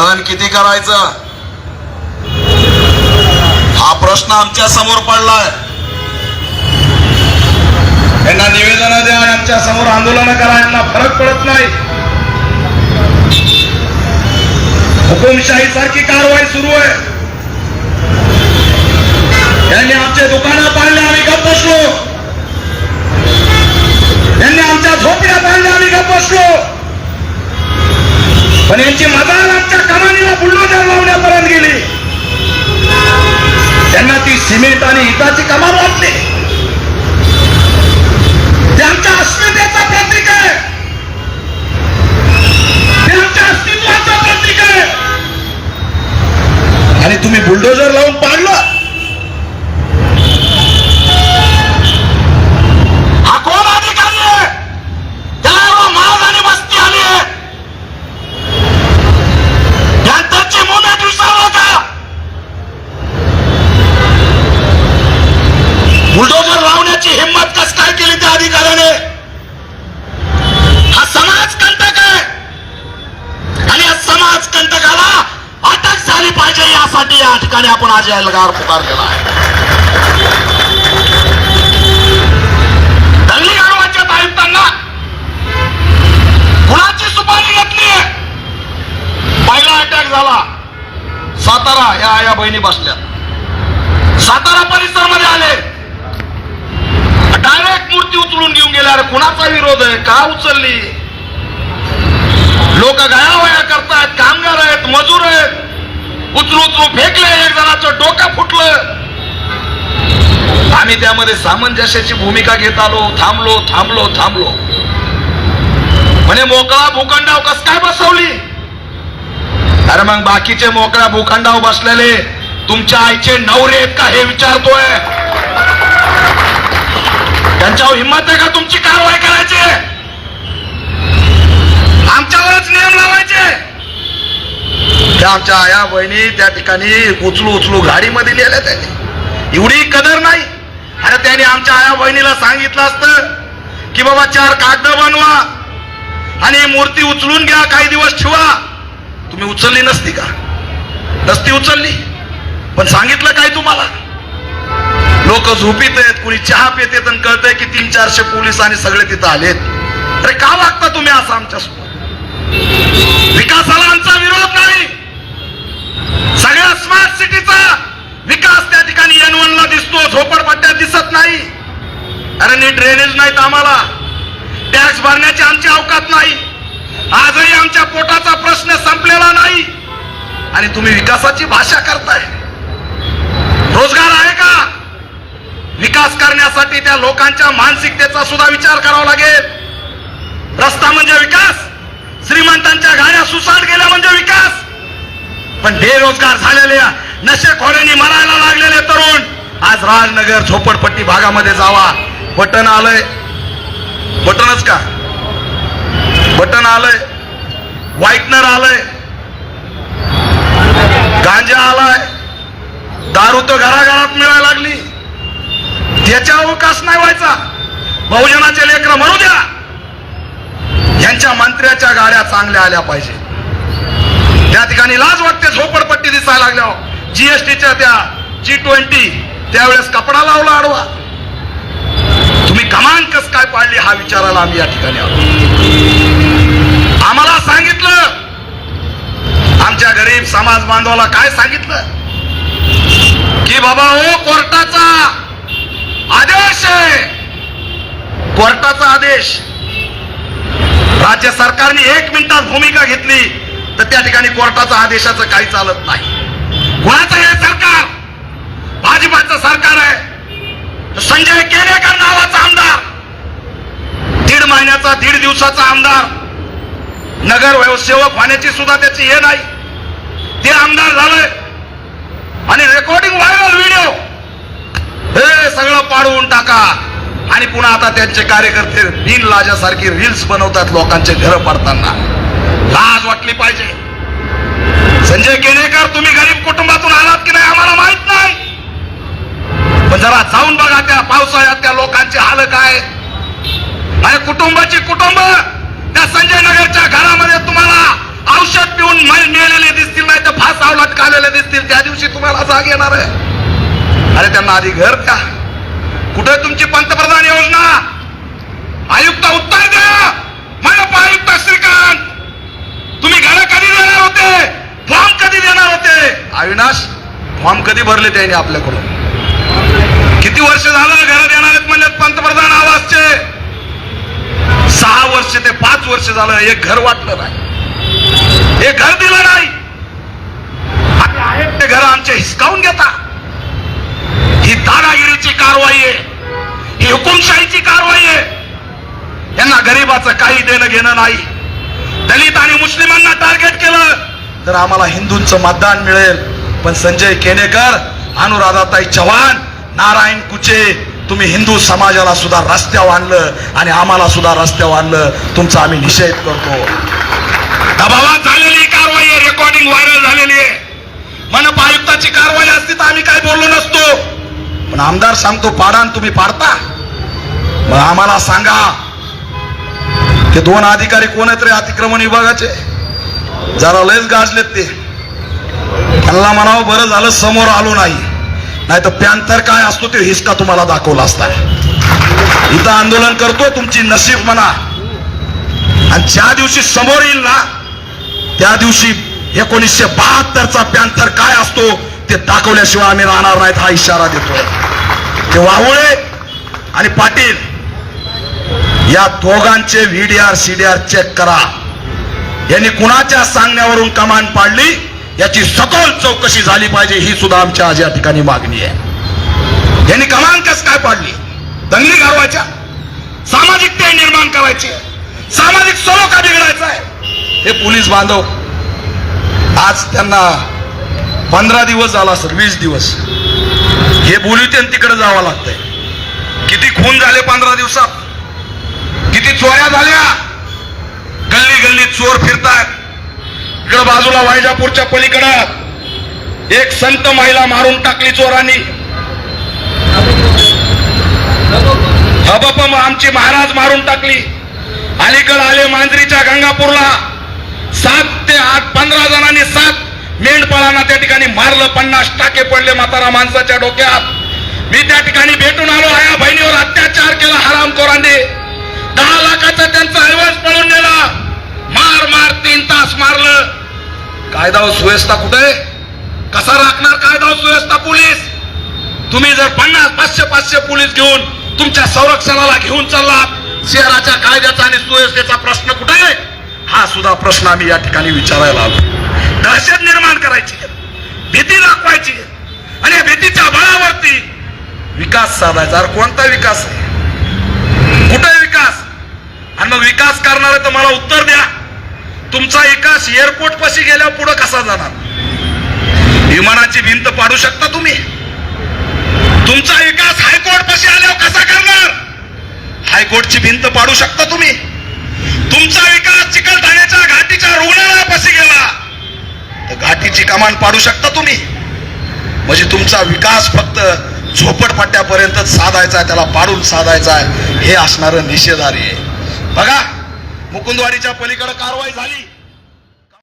सहन किती करायचं? हा प्रश्न आमच्यासमोर पडलाय. यांना निवेदन द्या आमच्यासमोर आंदोलन करा यांना फरक पडत नाही. हुकुमशाही सारखी कारवाई सुरू आहे. त्यांनी आमच्या दुकानं पाडले आम्ही गप्प बसलो. त्यांनी आमच्या झोपड्या पाडल्या आम्ही गप्प बसलो. पण यांची मजाल आमच्या कमानीला बुलडोजर लावण्यापर्यंत गेली. त्यांना ती सिमेंट आणि हिताची कमान वाटली. ते आमच्या अस्मितेचा प्रतीक आहे ते आमच्या अस्तित्वाचं प्रतीक आहे. आणि तुम्ही बुलडोजर लावून पाडलं. आपण आज एल्गार पुकार केला आहे. दंगली आयुक्तांना कुणाची सुपारी पहिला अटॅक झाला. सातारा या आया बहिणी बसल्या. सातारा परिसरामध्ये आले. डायरेक्ट मूर्ती उचलून घेऊन गेल्या अरे कुणाचा विरोध आहे? का उचलली? लोक गयावया करतायत कामगार आहेत मजूर आहेत. उचलू उचलू फेकले एक जणाचं डोकं फुटलं. आम्ही त्यामध्ये सामंजस्याची भूमिका घेत आलो थांबलो थांबलो थांबलो. म्हणे मोकळा भूखंडाव कस काय बसवली? अरे मग बाकीचे मोकळ्या भूखंडाव बसलेले तुमच्या आईचे नवरे आहेत का हे विचारतोय? त्यांच्यावर हिंमत आहे का तुमची कारवाई करायची आमच्यावरच नियम लावायचे त्या आमच्या आया बहिणी त्या ठिकाणी उचलू उचलू गाडीमध्ये लिहिल्या त्यांनी. एवढी कदर नाही. अरे त्यांनी आमच्या आया बहिणीला सांगितलं असतं की बाबा चार कागद बनवा आणि मूर्ती उचलून घ्या काही दिवस ठेवा. तुम्ही उचलली नसती का? नसती उचलली. पण सांगितलं काय तुम्हाला? लोक झोपीत आहेत कुणी चहा पित आहेत आणि कळतंय की तीन चारशे पोलीस आणि सगळे तिथं आलेत. अरे का वागता तुम्ही असं आमच्यासोबत विकासाला सिटीचा विकास त्या ठिकाणी एन ला दिसतो. झोपडपट्ट्या दिसत नाही. अरे नीट ड्रेनेज नाहीत आम्हाला. टॅक्स भरण्याची आमची अवकात नाही. आजही आमच्या पोटाचा प्रश्न संपलेला नाही. आणि तुम्ही विकासाची भाषा करताय. रोजगार आहे का? विकास करण्यासाठी त्या लोकांच्या मानसिकतेचा सुद्धा विचार करावा लागेल. रस्ता म्हणजे विकास. श्रीमंतांच्या गाड्या सुसाट गेल्या म्हणजे विकास. पण बेरोजगार झालेल्या नशेखोऱ्यांनी मरायला लागलेले तरुण. आज राजनगर झोपडपट्टी भागामध्ये जावा. बटन आलंय. बटनच का? बटन आलंय. व्हाईटनर आलंय. गांजा आलाय. दारू तर घराघरात मिळायला लागली. त्याच्या अवकाश नाही व्हायचा. बहुजनाचे लेकर म्हणू द्या. यांच्या मंत्र्याच्या गाड्या चांगल्या आल्या पाहिजे. त्या ठिकाणी लाज वाटते झोपडपट्टी दिसायला लागल्या जीएसटीच्या त्या जी ट्वेंटी त्यावेळेस कपडा लावला आडवा. तुम्ही कमान कस काय पाडली हा विचाराला आम्ही या ठिकाणी आलो. आम्हाला सांगितलं. आमच्या गरीब समाज बांधवाला काय सांगितलं? की बाबा हो कोर्टाचा आदेश आहे. कोर्टाचा आदेश. राज्य सरकारने एक मिनिटात भूमिका घेतली तर त्या ठिकाणी कोर्टाचा आदेशाचं काही चालत नाही कुणाचं हे सरकार भाजपाचं सरकार आहे. संजय केनेकर नावाचा आमदार. दीड महिन्याचा दीड दिवसाचा आमदार. नगर सेवक होण्याची सुद्धा त्याची हे नाही. ते आमदार झालंय. आणि रेकॉर्डिंग व्हायरल व्हिडिओ हे सगळं पाडवून टाका. आणि पुन्हा आता त्यांचे कार्यकर्ते बिन लाजासारखी रील्स बनवतात लोकांचे घर पडताना. लाज वाटली पाहिजे. संजय केनेकर तुम्ही गरीब कुटुंबातून आलात की नाही? आम्हाला माहीत नाही. पण जरा जाऊन बघा त्या पावसाळ्यात त्या लोकांची हाल काय. अरे कुटुंबाची कुटुंब त्या संजय नगरच्या घरामध्ये तुम्हाला औषध पिऊन मिळालेले दिसतील नाही तर फासाव आलेले दिसतील. त्या दिवशी तुम्हाला जाग येणार आहे. अरे त्यांना आधी घर द्या. कुठे तुमची पंतप्रधान योजना? आयुक्त उत्तर द्या. मनपा आयुक्त श्रीकांत. तुम्ही घरं कधी देणार होते? फॉर्म कधी देणार होते? अविनाश फॉर्म कधी भरले त्यांनी आपल्याकडून? किती वर्ष झालं घरात येणार आहेत म्हणजे पंतप्रधान आवासचे सहा वर्ष ते पाच वर्ष झालं एक घर वाटलं नाही. हे घर दिलं नाही. आहेत ते घर आमचे हिसकावून घेता ही दादागिरीची कारवाई आहे ही हुकुमशाहीची कारवाई आहे. यांना गरीबाचं काही देणं घेणं नाही. दलित आणि मुस्लिमांना टार्गेट केलं तर आम्हाला हिंदूंचं मतदान मिळेल. पण संजय केनेकर अनुराधाताई चव्हाण नारायण कुचे तुम्ही हिंदू समाजाला सुद्धा रस्त्यावर आणलं आणि आम्हाला सुद्धा रस्त्यावर आणलं. तुमचा आम्ही निषेध करतो. दबावात झालेली कारवाई रेकॉर्डिंग व्हायरल झालेली आहे. मनपा आयुक्ताची कारवाई असती तर आम्ही काय बोललो नसतो. पण आमदार सांगतो पाडान तुम्ही पाडता. मग आम्हाला सांगा ते दोन अधिकारी कोण आहेत रे अतिक्रमण विभागाचे. जरा लयच गाजलेत ते. त्यांना म्हणावं बरं झालं समोर आलो नाही. नाही तर पॅन्थर काय असतो ते हिसका तुम्हाला दाखवला असता. इथं आंदोलन करतो तुमची नशीब म्हणा. आणि ज्या दिवशी समोर येईल ना त्या दिवशी एकोणीसशे बहात्तरचा पॅन्थर काय असतो ते दाखवल्याशिवाय आम्ही राहणार नाहीत हा इशारा देतोय ते वाहुळे आणि पाटील या दोघांचे व्हीडीआर सीडीआर चेक करा. यांनी कुणाच्या सांगण्यावरून कमान पाडली? याची सखोल चौकशी झाली पाहिजे ही सुद्धा आमच्या आज या ठिकाणी मागणी आहे. यांनी क्रमांकच काय पाडली? दंगली घालवायच्या सामाजिक ते निर्माण करायचे? सामाजिक सलोखा बिघडायचा आहे? हे पोलीस बांधव आज त्यांना पंधरा दिवस झाला सर वीस दिवस. हे बोलू तिकडे जावं लागतंय. किती खून झाले पंधरा दिवसात? किती चोऱ्या झाल्या? गल्ली गल्ली चोर फिरतात इकडं बाजूला वायजापूरच्या पलीकडं एक संत महिला मारून टाकली चोरांनी हबप आमची महाराज मारून टाकली. अलीकडं आले मांजरीच्या गंगापूरला. सात ते आठ पंधरा जणांनी सात मेंढपाळांना त्या ठिकाणी मारलं. पन्नास टाके पडले म्हातारा माणसाच्या डोक्यात. मी त्या ठिकाणी भेटून आलो. आया बहिणीवर अत्याचार केला. हराम मार मार तीन तास मारलं. कायदा व सुव्यवस्था कुठे? कसा राखणार कायदा व सुव्यवस्था पोलीस? तुम्ही जर पन्नास पाचशे पाचशे पोलीस घेऊन तुमच्या संरक्षणाला घेऊन चाललात शहराच्या कायद्याचा आणि सुव्यवस्थेचा प्रश्न कुठे आहे? हा सुद्धा प्रश्न आम्ही या ठिकाणी विचारायला आलो. दहशत निर्माण करायची भीती दाखवायची आणि या भीतीच्या बळावरती विकास साधायचा. कोणता विकास आहे? कुठे विकास? आणि मग विकास करणार तर मला उत्तर द्या. तुमचा विकास एअरपोर्ट पाशी गेल्यावर पुढं कसा जाणार? विमानाची भिंत पाडू शकता तुम्ही? तुमचा विकास हायकोर्ट पाशी आल्यावर कसा करणार? हायकोर्टची भिंत पाडू शकता तुम्ही? तुमचा विकास चिकलठाण्याच्या घाटीच्या रुग्णालयापाशी गेला. तर घाटीची कमान पाडू शकता तुम्ही? म्हणजे तुमचा विकास फक्त झोपडपट्ट्यापर्यंत साधायचा आहे त्याला पाडून साधायचा आहे. हे असणारं निषेधारी आहे. बघा मुकुंदवाडीच्या पलीकडे कारवाई झाली.